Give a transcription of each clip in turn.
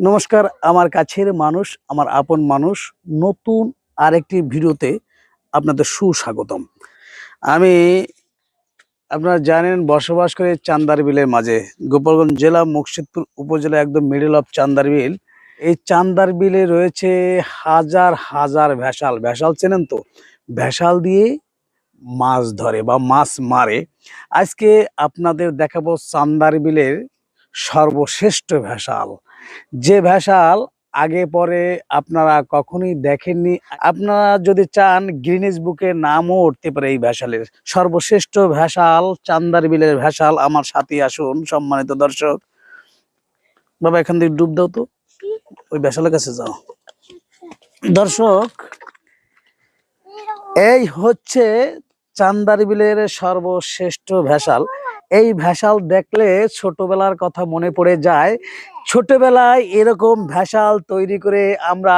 নমস্কার, আমার কাছের মানুষ, আমার আপন মানুষ, নতুন আরেকটি ভিডিওতে আপনাদের সুস্বাগতম। আমি, আপনারা জানেন, বসবাস করে চান্দার বিলের মাঝে, গোপালগঞ্জ জেলা, মুর্শিদপুর উপজেলা, একদম মিডল অফ চান্দার বিল। এই চান্দার বিলে রয়েছে হাজার হাজার ভেসাল ভেসাল চেনেন তো? ভেসাল দিয়ে মাছ ধরে বা মাছ মারে। আজকে আপনাদের দেখাবো চান্দার বিলের সর্বশ্রেষ্ঠ ভেসাল যে ভেসাল আগে পরে আপনারা কখনোই দেখেননি, আপনারা যদি চান গ্রিনিজ বুকে নামও উঠতে পারে এই ভেসালের। সর্বশ্রেষ্ঠ ভেসাল চান্দার বিলের ভেসাল আমার সাথে আসুন, সম্মানিত দর্শক। বাবা, এখান থেকে ডুব দাও তো। ওই ভেসালের কাছে যাও। দর্শক, এই হচ্ছে চান্দার বিলের সর্বশ্রেষ্ঠ ভেসাল। এই ভেসাল দেখলে ছোটবেলার কথা মনে পড়ে যায়। ছোটবেলায় এরকম ভেসাল তৈরি করে আমরা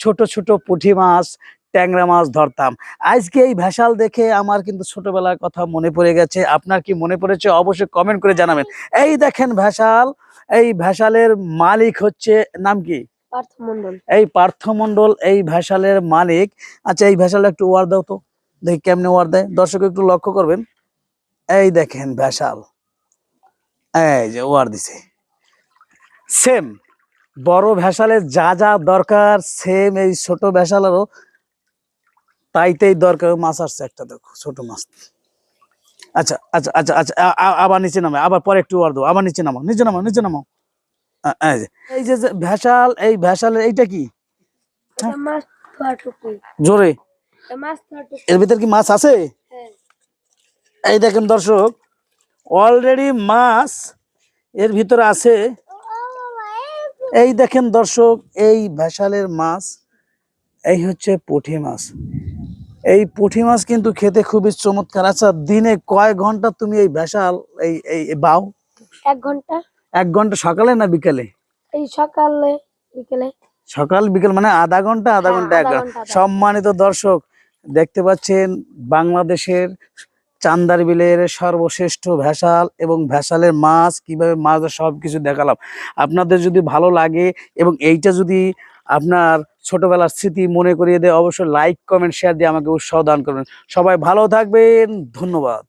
ছোট ছোট পুঁটি মাছ ট্যাংরা মাছ ধরতাম। আজকে এই ভেসাল দেখে আমার কিন্তু ছোটবেলার কথা মনে পড়ে গেছে। আপনার কি মনে পড়েছে অবশ্যই কমেন্ট করে জানাবেন। এই দেখেন ভেসাল এই ভেসালের মালিক হচ্ছে নাম কি? পার্থ মন্ডল এই পার্থমন্ডল এই ভেসালের মালিক। আচ্ছা এই ভেসাল একটু ওয়ার দাও তো। দেখি কেমনে ওয়ার দেয়। দর্শক একটু লক্ষ্য করবেন। এই দেখেন ভেসাল। এই যে ওয়ার দিছে। সেম বড় ভেসালের যা যা দরকার সেম এই ছোট ভেসালেরও তাইতেই দরকার মাছ আসছে একটা দেখো ছোট মাছ। আচ্ছা আচ্ছা আচ্ছা আচ্ছা আবার নিচে নামে আবার পরে একটু ওয়ার দেবো আবার নিচে নামো নিচে নামো নিচে নামো এই যে ভেসাল এই ভেসালের এইটা কি? মাছ জোরে। এর ভিতর কি মাছ আছে? এই দেখেন দর্শক অলরেডি মাছ এর ভিতরে আছে। এই দেখেন দর্শক এই ভেসালের মাছ এই হচ্ছে পুঁটি মাছ। এই পুঁটি মাছ কিন্তু খেতে খুবই চমৎকার। আচ্ছা দিনে কয় ঘণ্টা তুমি এই ভেসাল এই এই বাও? এক ঘণ্টা। এক ঘণ্টা সকালে না বিকালে? এই সকালে বিকেলে। সকাল বিকেল মানে আধা ঘণ্টা আধা হ্যাঁ, ঘণ্টা এক সম্মানিত দর্শক দেখতে পাচ্ছেন বাংলাদেশের চান্দার বিলের সর্বশ্রেষ্ঠ ভেসাল এবং ভেসালের মাছ, কীভাবে মাছ সব কিছু দেখালাম। আপনাদের যদি ভালো লাগে এবং এইটা যদি আপনার ছোটবেলার স্মৃতি মনে করিয়ে দেয়, অবশ্যই লাইক কমেন্ট শেয়ার দিয়ে আমাকে উৎসাহ দান করবেন। সবাই ভালো থাকবেন, ধন্যবাদ।